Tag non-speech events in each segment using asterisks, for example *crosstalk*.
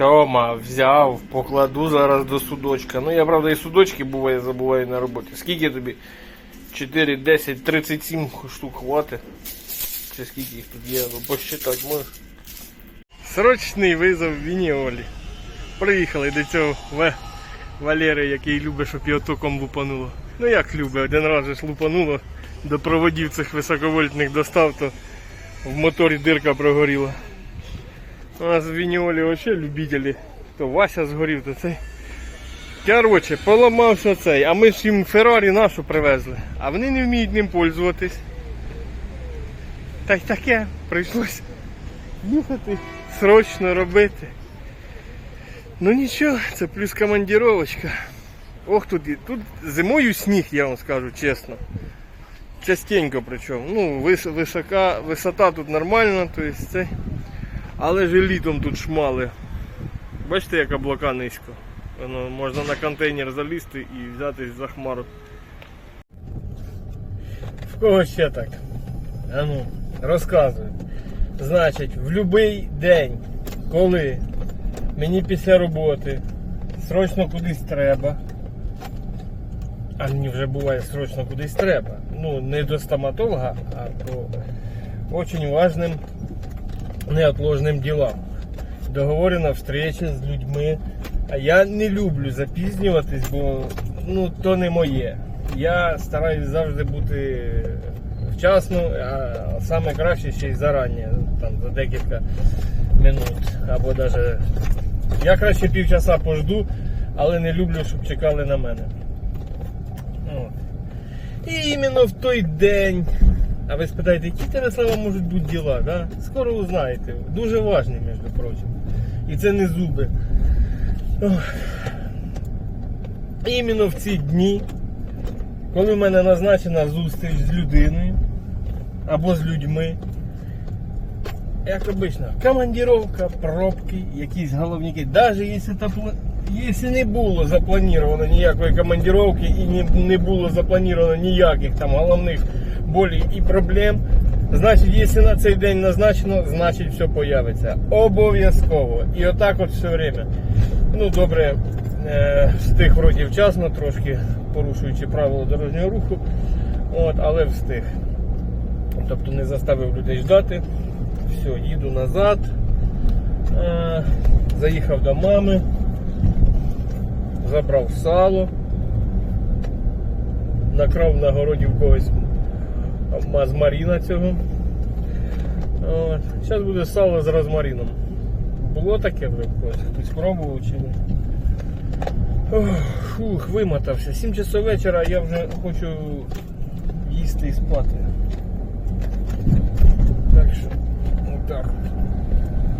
Сьома, взяв, покладу зараз до судочка. Ну я правда і судочки буває забуваю на роботі. Скільки тобі? 4, 10, 37 штук хватить. Чи скільки їх тут є, ну посчитати можеш. Срочний визов Вініолі. Приїхали до цього Ве- Валери, який любить, щоб його током лупануло. Ну як любить, один раз ж лупануло, до проводів цих високовольтних достав, то в моторі дирка прогоріла. У нас в Вініолі взагалі любителі. То Вася згорів, то цей. Короче, поламався цей, а ми ж їм Феррарі нашу привезли, а вони не вміють ним пользуватись. Та й таке, прийшлось їхати, срочно робити. Ну нічого, це плюс командіровочка. Ох, тут, тут зимою сніг, я вам скажу чесно. Частенько причому. Ну, висока, висота тут нормальна, то есть це. Але ж і літом тут шмали. Бачите, як облака низько. Воно, можна на контейнер залізти і взятись за хмару. В кого ще так? А ну, розказуй. Значить, в будь-який день, коли мені після роботи срочно кудись треба. А мені вже буває срочно кудись треба. Ну, не до стоматолога, а по очень важним неотложним ділам. Договорена встреча з людьми. А я не люблю запізнюватись, бо ну, то не моє. Я стараюсь завжди бути вчасно, а саме краще ще й зарані, там, за декілька минут. Або навіть я краще півчаса пожду, але не люблю, щоб чекали на мене. От. І іменно в той день. А ви спитаєте, які Тереслава можуть бути діла, да? Скоро узнаєте. Дуже важні, між прочим. І це не зуби. Іменно в ці дні, коли в мене назначена зустріч з людиною або з людьми, як обично, командировка, пробки, якісь головники. Навіть якщо, якщо не було заплановано ніякої командировки і не було заплановано ніяких там головних болей і проблем, значить, якщо на цей день назначено, значить все появиться. Обов'язково. І отак от все время. Ну, добре, е, встиг вроді вчасно, трошки порушуючи правила дорожнього руху, от, але встиг. Тобто не заставив людей ждати. Все, їду назад. Е, Заїхав до мами. Забрав сало. Накрав на городі в когось розмаріна цього. От. Зараз буде сало з розмаріном. Було таке вже? Хтось пробував чи ні? Фух, вимотався. 7 часов вечора, я вже хочу їсти і спати. Так що, отак.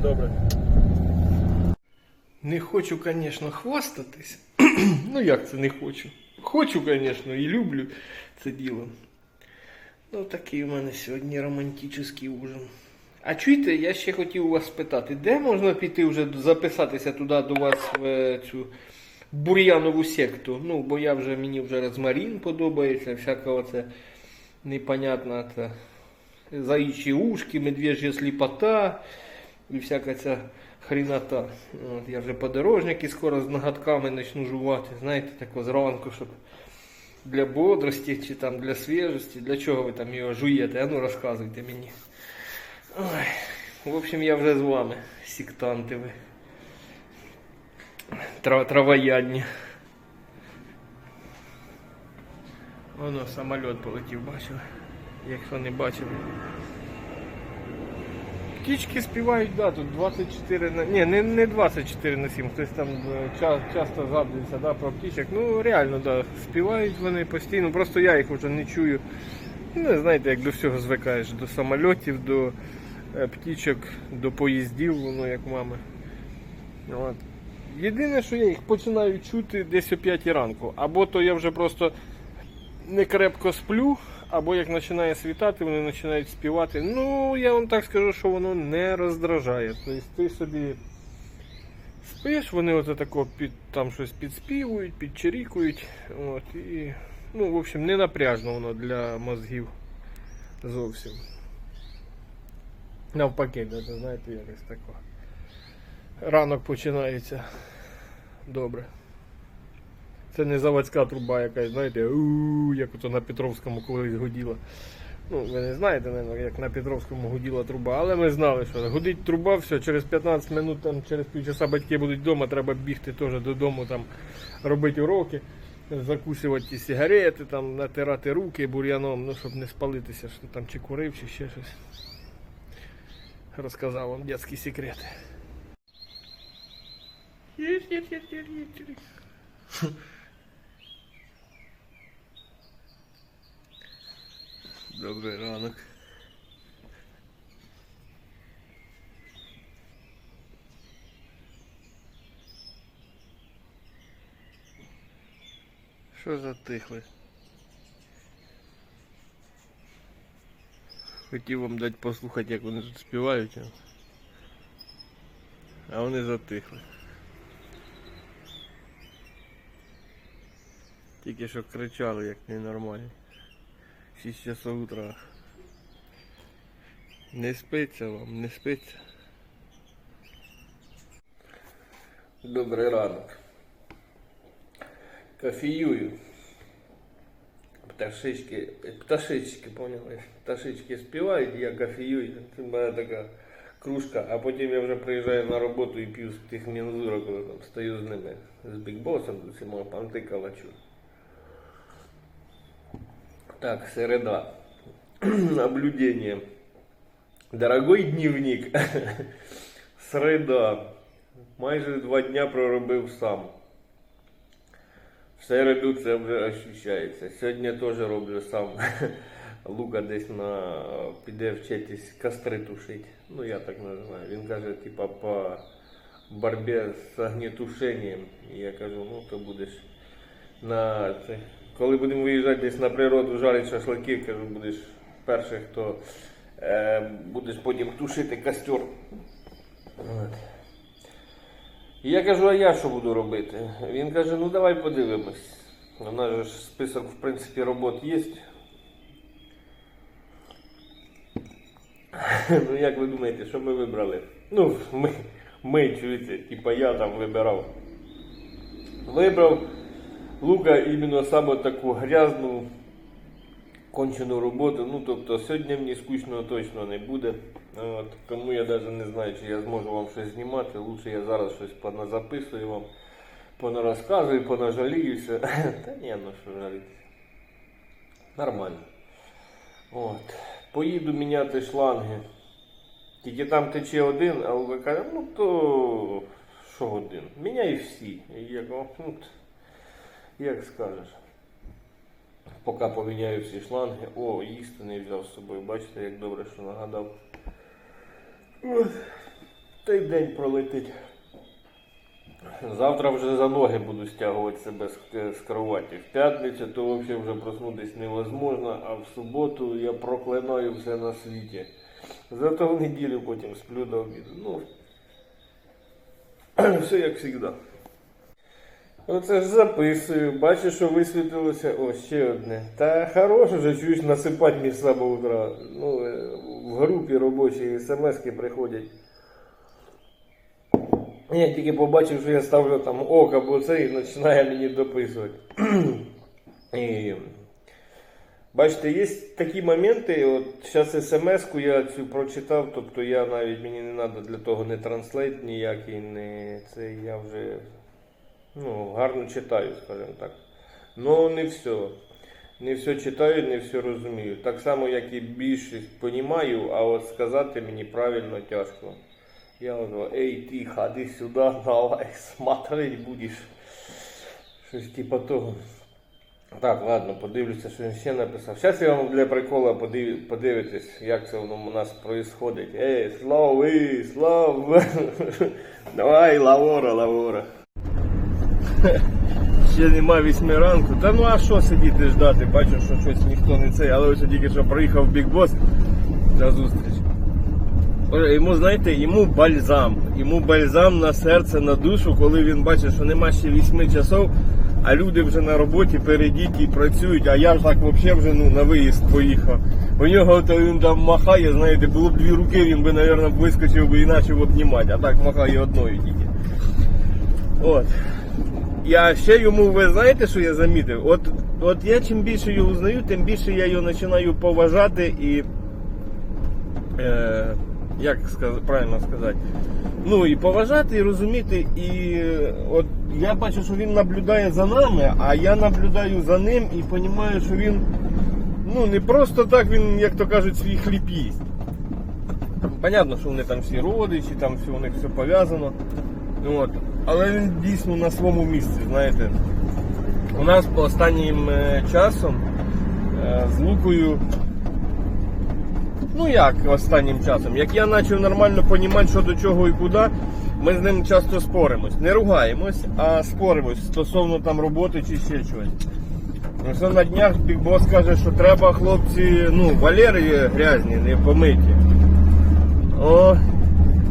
Добре. Не хочу, звісно, хвастатись. *clears throat* ну як це не хочу? Хочу, звісно, і люблю це діло. Ну, такий у мене сьогодні романтичний ужин. А чуєте, я ще хотів вас спитати, де можна піти вже записатися туди до вас в е, цю бур'янову секту? Ну, бо я вже мені вже розмарін подобається, всяка оце непонятна це заячі ушки, медвежья сліпота і всяка ця хрінота. От, я вже подорожники скоро з ноготками почну жувати, знаєте, тако зранку, щоб для бодрості чи там для свіжості, для чого ви там його жуєте, а ну розказуйте мені. Ой, в общем, я вже з вами, сектанти ви. Тра- Травоядні. Воно самоліт полетів, бачили? Якщо не бачили. Птічки співають, да, тут 24 на. Ні, не, не 24 на 7, хтось там е, ча, часто згадується да, про птічок. Ну реально, да, співають вони постійно, просто я їх вже не чую. Ну, знаєте, як до всього звикаєш, до самольотів, до е, птічок, до поїздів, воно як мами. От. Єдине, що я їх починаю чути десь о 5 ранку. Або то я вже просто не крепко сплю, або як починає світати, вони починають співати. Ну, я вам так скажу, що воно не роздражає. Тобто ти собі спиш, вони оце тако під, там щось підспівують, підчирікують. От, і, ну, в общем, не напряжно воно для мозгів зовсім. Навпаки, знаєте, якось тако. Ранок починається добре. Це не заводська труба якась, знаєте, як ото на Петровському колись гуділа. Ну, ви не знаєте, наверное, як на Петровському гуділа труба, але ми знали, що гудить труба, все, через 15 минут, там, через півчаса батьки будуть вдома, треба бігти теж додому, там, робити уроки, закусувати ті сигарети, там, натирати руки бур'яном, ну, щоб не спалитися, що там чи курив, чи ще щось. Розказав вам дитячі секрети. Є, є, є, є, є, Добрий ранок. Що затихли? Хотів вам дати послухати, як вони тут співають. а- вони затихли. Тільки що кричали, як ненормальні. 6 часов утра. Не спиться вам, не спиться. Добрий ранок. Кофеюю. Пташечки, пташечки, поняли? Пташечки співають, я кофеюю. Це в мене така кружка, а потім я вже приїжджаю на роботу і п'ю з тих мензурок, коли там стою з ними, з бікбосом, з усіма панти калачу. Так, среда. Наблюдение. *clears throat* Дорогой дневник. *laughs* Среда. Майже два дня проробив сам. В середу це вже ощущається. Сьогодні теж роблю сам. *laughs* Лука десь на піде вчитись костри тушить. Ну я так називаю. Він каже, типа по боротьбі з огнетушенням. І я кажу, ну то будеш на це. Коли будемо виїжджати десь на природу, жарити шашлики, кажу, будеш перший, хто е, будеш потім тушити костер. Я кажу, а я що буду робити? Він каже, ну давай подивимось. У нас же список, в принципі, робот є. *laughs* Ну як ви думаєте, що ми вибрали? Ну, ми, ми чуєте, типа я там вибирав. Вибрав Лука іменно саме таку грязну, кончену роботу. Ну, тобто сьогодні мені скучно точно не буде. От, тому я навіть не знаю, чи я зможу вам щось знімати. Лучше я зараз щось поназаписую вам, понарозказую, понажаліюся. *laughs* Та ні, ну що жалітися. Нормально. От. Поїду міняти шланги. Тільки там тече один, а Лука каже, ну то що один? Міняй всі. І я кажу, ну, як скажеш. Поки поміняю всі шланги. О, їсти не взяв з собою. Бачите, як добре, що нагадав. От. Та й день пролетить. Завтра вже за ноги буду стягувати себе з, з кроваті. В п'ятницю то взагалі вже проснутися невозможно, а в суботу я проклинаю все на світі. Зато в неділю потім сплю до обіду. Ну, *clears throat* все як завжди. Оце ж записую, бачу, що висвітилося. О, ще одне. Та хороше вже чуєш насипати між самого утра. Ну, е, в групі робочі смски приходять. Я тільки побачив, що я ставлю там ок або це і починає мені дописувати. *clears throat* і, бачите, є такі моменти, от зараз смс-ку я цю прочитав, тобто я навіть мені не треба для того не транслейт ніякий, не це я вже ну, гарно читаю, скажімо так. Ну не все. Не все читаю, не все розумію. Так само, як і більшість понімаю, а от сказати мені правильно тяжко. Я говорю, ей, ти, ходи сюди, давай, смотреть будеш. Щось типа того. Так, ладно, подивлюся, що він ще написав. Зараз я вам для прикола подив... подивитись, як це воно у нас происходить. Ей, слави, слав. *laughs* Давай, лавора, лавора. Ще нема вісьми ранку. Та ну а що сидіти ждати? Бачу, що щось ніхто не цей, але ось тільки що приїхав Бік Бос на зустріч. Йому, знаєте, йому бальзам. Йому бальзам на серце, на душу, коли він бачить, що нема ще вісьми часов, а люди вже на роботі перейдіть і працюють, а я ж так взагалі вже ну, на виїзд поїхав. У нього то він там махає, знаєте, було б дві руки, він би, мабуть, вискочив би і почав обнімати, а так махає одною тільки. От. Я ще йому, ви знаєте, що я замітив? От, от я чим більше його узнаю, тим більше я його починаю поважати і. Е, як сказ- правильно сказати? Ну і поважати, і розуміти. І от я бачу, що він наблюдає за нами, а я наблюдаю за ним і розумію, що він ну не просто так він, як то кажуть, свій хліб їсть. Понятно, що вони там всі родичі, там все у них все пов'язано. От. Але він дійсно на своєму місці, знаєте. У нас по останнім е, часом е, з Лукою. Ну як останнім часом? Як я почав нормально розуміти, що до чого і куди, ми з ним часто споримось. Не ругаємось, а споримось стосовно там роботи чи ще чогось. Ну, Все на днях Бігбос каже, що треба хлопці, ну, Валери грязні, не помиті. О,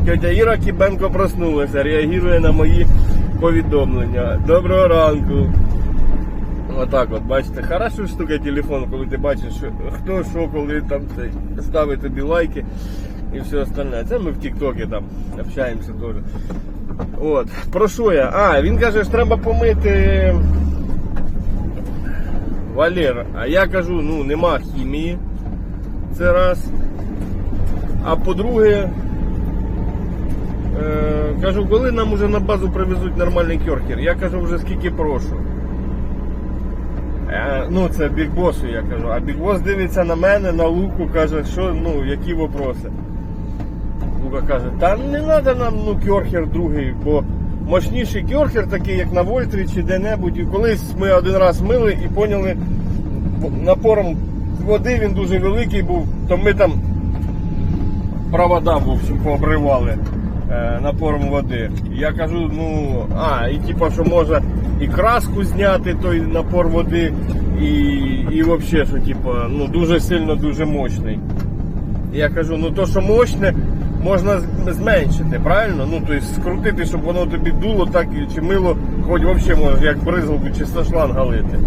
тетя Іра Кібенко проснулася, реагує на мої повідомлення. Доброго ранку. Отак от, бачите, хороша штука телефон, коли ти бачиш, що хто що, коли там цей, ставить тобі лайки і все остальне. Це ми в Тіктокі там общаємося теж. От, про що я? А, він каже, що треба помити Валер. А я кажу, ну нема хімії. Це раз. А по-друге, кажу, коли нам уже на базу привезуть нормальний кьорхер? Я кажу, вже скільки прошу. Е, Ну, це бікбосу, я кажу. А бікбос дивиться на мене, на луку, каже, що, ну, які вопроси. Лука каже, та не треба нам ну, кьорхер другий, бо мощніший кьорхер, такий, як на Вольтрі чи де-небудь. І колись ми один раз мили і поняли, напором води він дуже великий був, то ми там провода в общем, пообривали е, напором води. Я кажу, ну, а, і типа, що може і краску зняти той напор води, і, і взагалі, що типа, ну, дуже сильно, дуже мощний. Я кажу, ну то, що мощне, можна зменшити, правильно? Ну, тобто скрутити, щоб воно тобі дуло, так чи мило, хоч взагалі може, як бризгалку чи со шланга лити.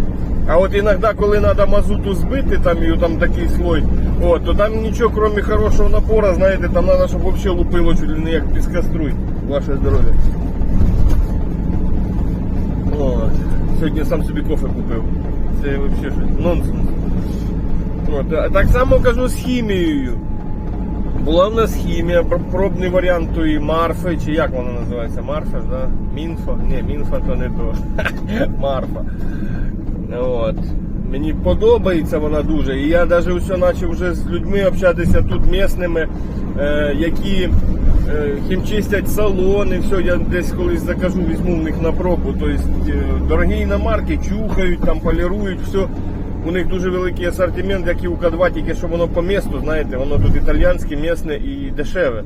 А от іноді, коли треба мазуту збити, там і там такий слой, от, то там нічого, крім хорошого напора, знаєте, там треба, щоб взагалі лупило чуть ли не як піскоструй. Ваше здоров'я. Сьогодні сам собі кофе купив. Це взагалі нонсенс. От. Так само кажу з хімією. Була в нас хімія, пр- пробний варіант тої Марфи, чи як вона називається? Марфа, да? Мінфа? Ні, Мінфа то не то. *laughs* Марфа. От. Мені подобається вона дуже. І я навіть усе почав вже з людьми общатися тут місними, е, які е, хімчистять салони, все, я десь колись закажу, візьму в них на пробу. Тобто е, дорогі іномарки чухають, там полірують, все. У них дуже великий асортимент, як і у К2, тільки що воно по місту, знаєте, воно тут італійське, місне і дешеве.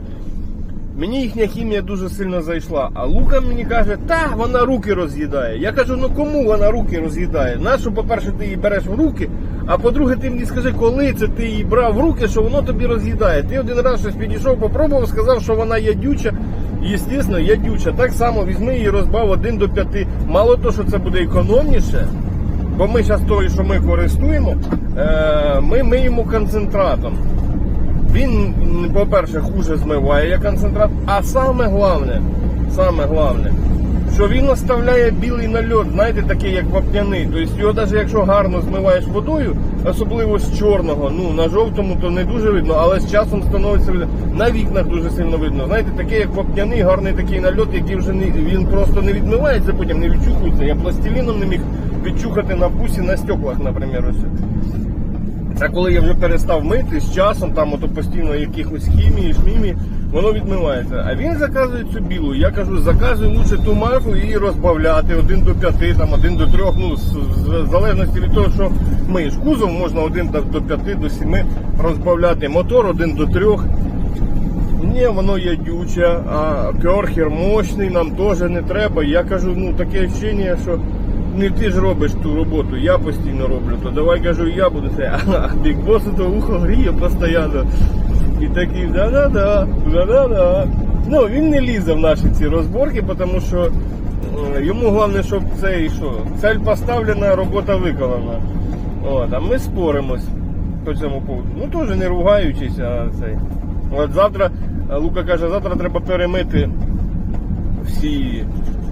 Мені їхня хімія дуже сильно зайшла. А Лука мені каже, та вона руки роз'їдає. Я кажу, ну кому вона руки роз'їдає? Нащо, по-перше, ти її береш в руки, а по-друге, ти мені скажи, коли це ти її брав в руки, що воно тобі роз'їдає. Ти один раз щось підійшов, попробував, сказав, що вона ядюча. Звісно, ядюча. Так само візьми її розбав 1 до 5. Мало того, що це буде економніше, бо ми зараз той, що ми користуємо, е, ми миємо концентратом. Він, по-перше, хуже змиває концентрат, а саме головне, саме головне, що він оставляє білий нальот, знаєте, такий як вапняний. Тобто його навіть якщо гарно змиваєш водою, особливо з чорного, ну на жовтому то не дуже видно, але з часом становиться. На вікнах дуже сильно видно. Знаєте, такий як вапняний, гарний такий нальот, який вже не він просто не відмивається, потім не відчухується. Я пластиліном не міг відчухати на бусі на стеклах, наприклад, ось. Це коли я вже перестав мити з часом, там ото постійно якихось хімії, шмімі, воно відмивається. А він заказує цю білу. Я кажу, заказуй лучше ту марку і розбавляти 1 до 5, там 1 до 3, ну, в залежності від того, що миєш. Кузов можна 1 до- 5, до 7 розбавляти. Мотор 1 до 3. Ні, воно ядюче, а керхер мощний, нам теж не треба. Я кажу, ну таке вчення, що не ти ж робиш ту роботу, я постійно роблю, то давай кажу, я буду це. *laughs* А бікбосу то ухо гріє постійно. І такий да-да-да, да-да-да. Ну, він не лізе в наші ці розборки, тому що е, йому головне, щоб це і що. Цель поставлена, робота виконана. От, а ми споримось. по цьому поводу. Ну теж не ругаючись, а цей. От завтра, Лука каже, завтра треба перемити всі,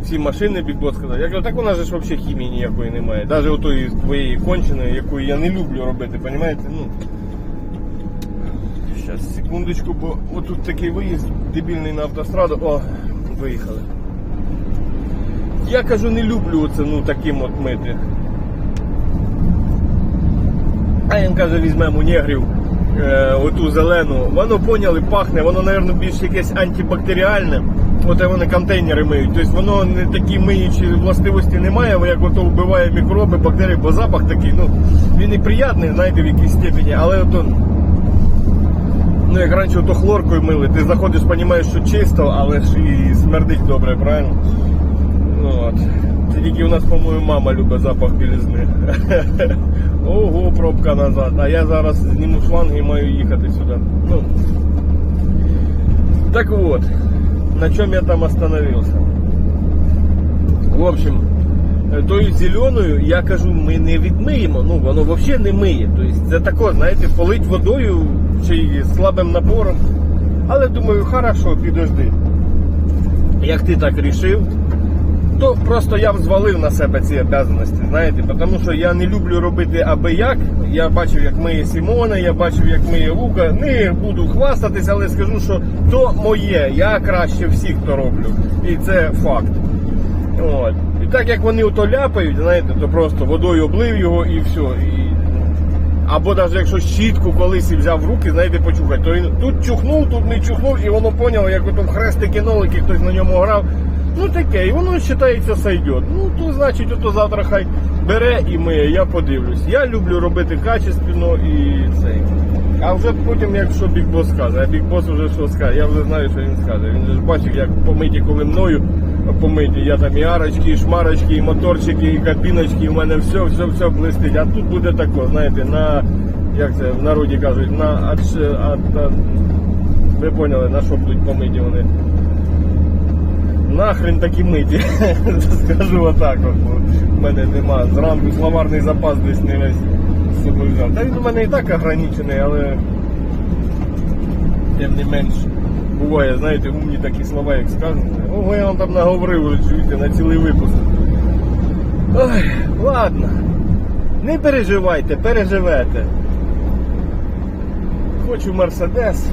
всі машини, бікбот сказав. Я кажу, так у нас ж взагалі хімії ніякої немає. Навіть отої твоєї конченої, якої я не люблю робити, розумієте? Ну, Зараз, секундочку, бо отут такий виїзд дебільний на автостраду. О, виїхали. Я кажу, не люблю оце, ну, таким от мити. А він каже, візьмемо негрів е, оту зелену. Воно поняли, пахне, воно, мабуть, більш якесь антибактеріальне. От вони контейнери миють. Тобто воно не такі миючі властивості не має, як ото вбиває мікроби, бактерії, бо запах такий, ну, він і приятний, знаєте, в якійсь степені, але ото. Ну, як раніше ото хлоркою мили, ти заходиш, розумієш, що чисто, але ж і смердить добре, правильно? Ну, От. Тільки у нас, по-моєму, мама любить запах білизни. *laughs* Ого, пробка назад. А я зараз зніму шланг і маю їхати сюди. Ну. Так вот, на чем я там остановился? В общем, е, тою зеленою, я кажу, ми не відмиємо, ну воно взагалі не миє. Тобто це тако, знаєте, полить водою чи слабим напором. Але думаю, хорошо, підожди. Як ти так рішив, то просто я взвалив на себе ці обов'язаності, знаєте, тому що я не люблю робити аби як. Я бачив, як миє Сімона, я бачив, як миє Лука. Не буду хвастатись, але скажу, що то моє. Я краще всіх то роблю. І це факт. От. І так як вони ото ляпають, знаєте, то просто водою облив його і все. І... Або навіть якщо щітку колись і взяв в руки, знаєте, почухати, то він тут чухнув, тут не чухнув, і воно поняло, як в хрестики нолики хтось на ньому грав. Ну таке, і воно вважається сойдет. Ну то значить, ото завтра хай бере і миє, я подивлюсь. Я люблю робити качественно і цей. А вже потім, якщо Бік Бос скаже, а Бік Бос вже що скаже, я вже знаю, що він скаже. Він же ж бачив, як помиті, коли мною помиті. Я там і арочки, і шмарочки, і моторчики, і кабіночки, і в мене все, все, все блистить. А тут буде тако, знаєте, на як це в народі кажуть, на ад, ад, ад, ви поняли, на що будуть помиті вони. Нахрен такі миті. *laughs* Скажу отак. В мене нема. Зранку словарний запас десь не весь з собою взяв. Та він у мене і так ограничений, але тим не менш. Буває, знаєте, умні такі слова, як скажуть. Ого, я вам там наговорив, чуєте, на цілий випуск. Ой, ладно. Не переживайте, переживете. Хочу Мерседес,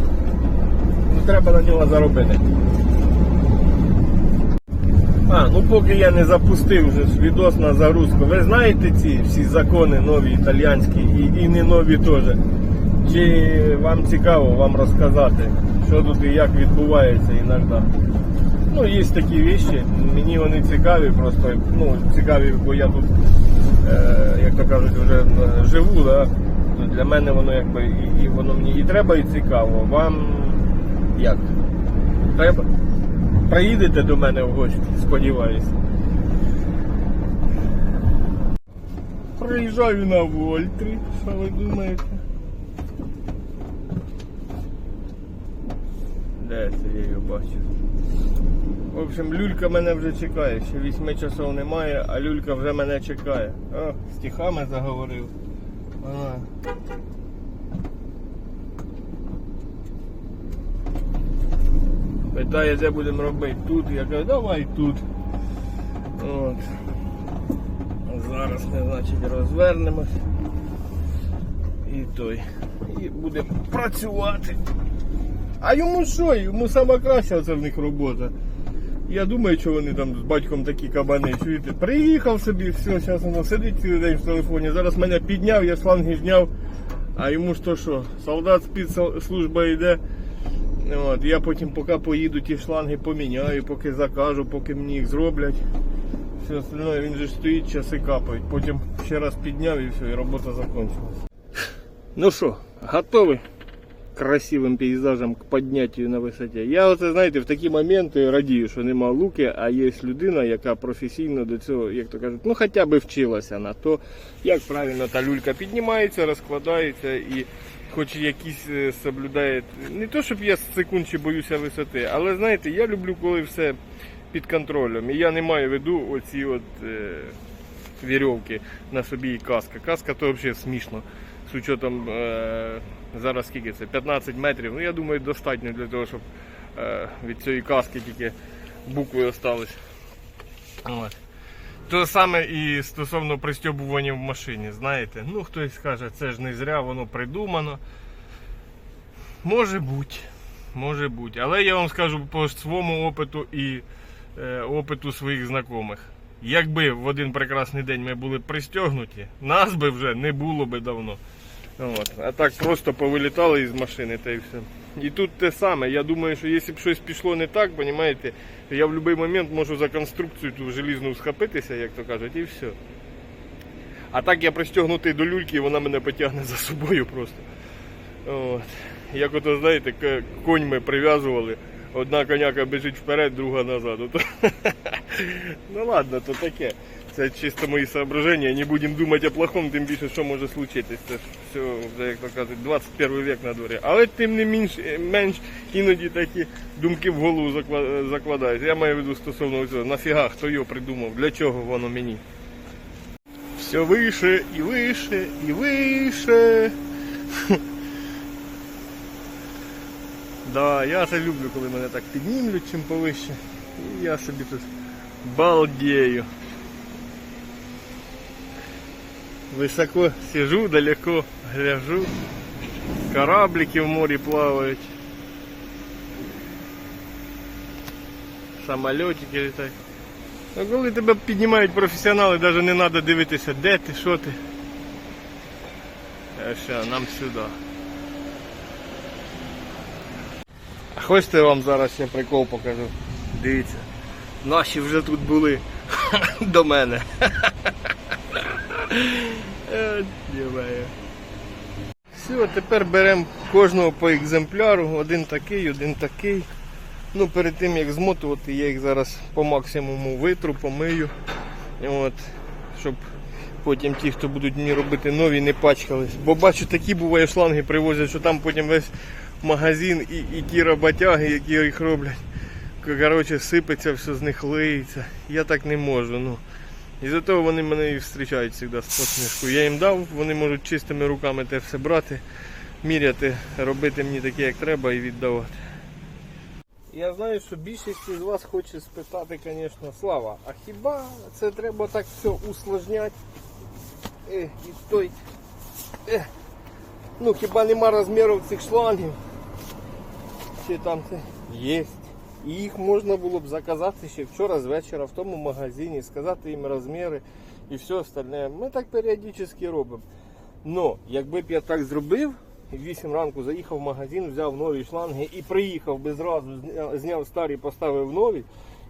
ну треба на нього заробити. А, ну поки я не запустив вже відос на загрузку. Ви знаєте ці всі закони нові італійські і, і не нові теж. Чи вам цікаво вам розказати, що тут і як відбувається іноді? Ну, є такі вещі, мені вони цікаві, просто ну, цікаві, бо я тут, е, як то кажуть, вже живу, да? Для мене воно якби і, і воно мені і треба, і цікаво. Вам як? Треба? Приїдете до мене в гості, сподіваюся. Приїжджаю на Вольтрі, що ви думаєте? Де це я його бачу? В общем, люлька мене вже чекає, ще 8 часов немає, а люлька вже мене чекає. О, стихами заговорив. Ага. Питає, де будемо робити тут. Я кажу, давай тут. От. Зараз ми, значить, розвернемось. І той. І будемо працювати. А йому що? Йому сама краща це в них робота. Я думаю, що вони там з батьком такі кабани. Чуєте? Приїхав собі, все, зараз воно сидить цілий день в телефоні. Зараз мене підняв, я шланги зняв. А йому ж то що? Солдат спецслужба йде. От, я потім поки поїду ті шланги поміняю, поки закажу, поки мені їх зроблять. Все остальное, він же стоїть, часи капають. Потім ще раз підняв і все, і робота закончилась. Ну що, готові красивим пейзажем к підняттю на висоті? Я оце, знаєте, в такі моменти радію, що нема луки, а є людина, яка професійно до цього, як то кажуть, ну хоча б вчилася на то, як правильно та люлька піднімається, розкладається і хоч якісь е, соблюдає. Не то, щоб я секунд чи боюся висоти, але знаєте, я люблю, коли все під контролем. І я не маю в виду оці от е, вірьовки на собі і каска. Каска то взагалі смішно. з учетом е, зараз скільки це? 15 метрів. Ну я думаю, достатньо для того, щоб е, від цієї каски тільки букви остались. От. То саме і стосовно пристьобування в машині, знаєте, ну хтось скаже, це ж не зря, воно придумано. Може бути, може бути. Але я вам скажу по своєму опиту і е, опиту своїх знайомих. Якби в один прекрасний день ми були пристягнуті, нас би вже не було би давно. От. А так просто повилітали із машини та і все. І тут те саме. Я думаю, що якщо б щось пішло не так, понімаєте, я в будь-який момент можу за конструкцію ту желізну схопитися, як то кажуть, і все. А так я пристегнутий до люльки, і вона мене потягне за собою просто. От. Як ото, знаєте, конь ми прив'язували. Одна коняка біжить вперед, друга назад. *laughs* Ну ладно, то таке. Це чисто мої соображення. Не будемо думати о плохому, тим більше, що може случитись. Це ж все, вже, як то кажуть, 21 вік на дворі. Але тим не менш, менш іноді такі думки в голову закладають. Я маю в виду стосовно цього. Нафіга, хто його придумав, для чого воно мені? Все вище і вище і вище. Да, я це люблю, коли мене так піднімлють чим повище. І я собі тут балдею. Високо сижу, далеко гляжу. Кораблики в морі плавають. Самолетики літають. А коли тебе піднімають професіонали, навіть не треба дивитися, де ти, що ти. А що, нам сюди. А хочете я вам зараз ще прикол покажу? Дивіться. Наші вже тут були *laughs* до мене. *laughs* Е. Все, тепер беремо кожного по екземпляру, один такий, один такий. Ну, перед тим як змотувати, я їх зараз по максимуму витру, помию. От, щоб потім ті, хто будуть мені робити нові, не пачкались. Бо бачу, такі буває шланги привозять, що там потім весь магазин і, і ті роботяги, які їх роблять. Коротше, сипеться, все з них лиється. Я так не можу. Ну. І за того вони мене і зустрічають завжди з посмішкою. Я їм дав, вони можуть чистими руками те все брати, міряти, робити мені таке, як треба, і віддавати. Я знаю, що більшість з вас хоче спитати, звісно, Слава, а хіба це треба так все усложняти? Е, і той. Е. Ну хіба нема розмірів цих шлангів? Чи там це? Є. І їх можна було б заказати ще вчора з вечора в тому магазині, сказати їм розміри і все остальне. Ми так періодично робимо. Но якби б я так зробив, в 8 ранку заїхав в магазин, взяв нові шланги і приїхав би зразу, зняв старі, поставив нові.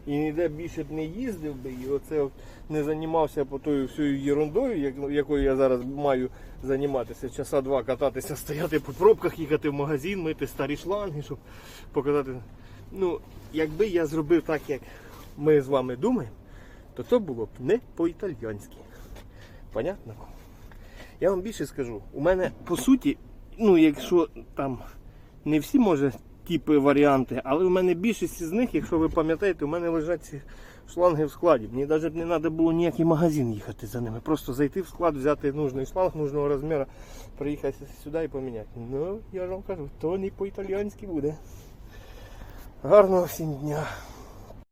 І ніде більше б не їздив би, і оце не займався по тою всією ерундою, якою я зараз маю займатися. Часа два кататися, стояти по пробках, їхати в магазин, мити старі шланги, щоб показати. Ну, якби я зробив так, як ми з вами думаємо, то то було б не по-італьянськи. Понятно? Я вам більше скажу. У мене по суті, ну якщо там не всі може типи варіанти, але у мене більшість з них, якщо ви пам'ятаєте, у мене лежать ці шланги в складі. Мені навіть не треба було ніякий магазин їхати за ними. Просто зайти в склад, взяти нужний шланг нужного розміру, приїхати сюди і поміняти. Ну, я вам кажу, то не по-італійськи буде. Гарного всім дня.